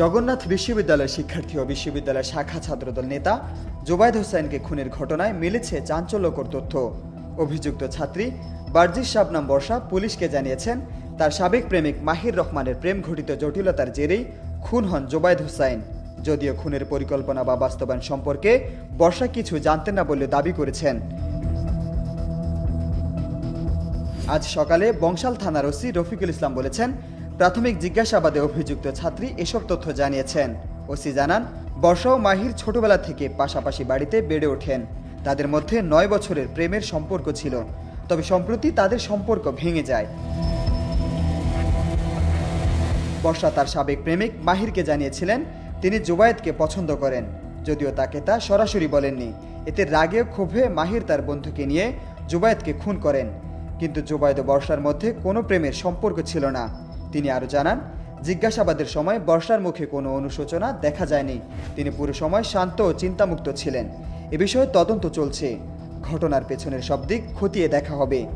জগন্নাথ বিশ্ববিদ্যালয়ের শিক্ষার্থী ও বিশ্ববিদ্যালয়ের শাখা ছাত্রদল নেতা জোবায়দ হোসেনকে খুনের ঘটনায় মিলেছে চাঞ্চল্যকর তথ্য। অভিযুক্ত ছাত্রী বার্জিস শাবনাম বর্ষা পুলিশকে জানিয়েছেন, তার সাবেক প্রেমিক মাহির রহমানের প্রেম ঘটিত জটিলতার জেরেই খুন হন জোবায়দ হোসাইন যদিও খুনের পরিকল্পনা বা বাস্তবায়ন সম্পর্কে বর্ষা কিছু জানতেন না বলে দাবি করেছেন। আজ সকালে বংশাল থানার ওসি রফিকুল ইসলাম বলেছেন প্রাথমিক জিজ্ঞাসাবাদে অভিযুক্ত ছাত্রী এসব তথ্য জানিয়েছেন। ওসি জানান, বর্ষা ও মাহির ছোটবেলা থেকে পাশাপাশি বাড়িতে বেড়ে ওঠেন। তাদের মধ্যে নয় বছরের প্রেমের সম্পর্ক ছিল, তবে সম্প্রতি তাদের সম্পর্ক ভেঙে যায়। বর্ষা তার সাবেক প্রেমিক মাহিরকে জানিয়েছিলেন, তিনি জুবায়েদকে পছন্দ করেন, যদিও তাকে তা সরাসরি বলেননি। এতে রাগে ক্ষোভে মাহির তার বন্ধুকে নিয়ে জুবায়েদকে খুন করেন। কিন্তু জুবায়েদ বর্ষার মধ্যে কোনো প্রেমের সম্পর্ক ছিল না। তিনি আরও জানান, জিজ্ঞাসাবাদের সময় বর্ষার মুখে কোনো অনুশোচনা দেখা যায়নি। তিনি পুরো সময় শান্ত ও চিন্তামুক্ত ছিলেন। এ বিষয়ে তদন্ত চলছে। ঘটনার পেছনের সব দিক খতিয়ে দেখা হবে।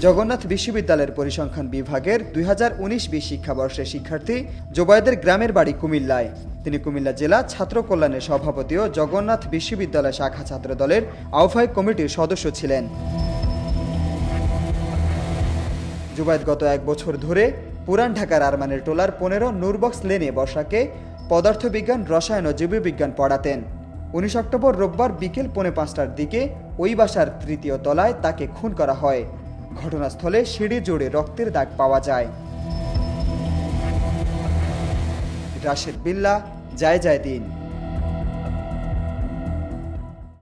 জগন্নাথ বিশ্ববিদ্যালয়ের পরিসংখ্যান বিভাগের দুই হাজার উনিশ বিশ শিক্ষাবর্ষের শিক্ষার্থী জোবায়দের গ্রামের বাড়ি কুমিল্লায়। তিনি কুমিল্লা জেলা ছাত্র কল্যাণের সভাপতি ও জগন্নাথ বিশ্ববিদ্যালয় শাখা ছাত্র দলের আহ্বায়ক কমিটির সদস্য ছিলেন। জুবায়েদ গত এক বছর ধরে পুরান ঢাকার আরমানের টোলার পনেরো নূরবক্স লেনে বর্ষাকে পদার্থবিজ্ঞান, রসায়ন ও জীববিজ্ঞান পড়াতেন। উনিশ অক্টোবর রোববার বিকেল পৌনে পাঁচটার দিকে ওই বাসার তৃতীয় তলায় তাকে খুন করা হয়। ঘটনাস্থলে সিঁড়ি জোড়ে রক্তের দাগ পাওয়া যায়। রাশেদ বিল্লা যায় যায় দিন।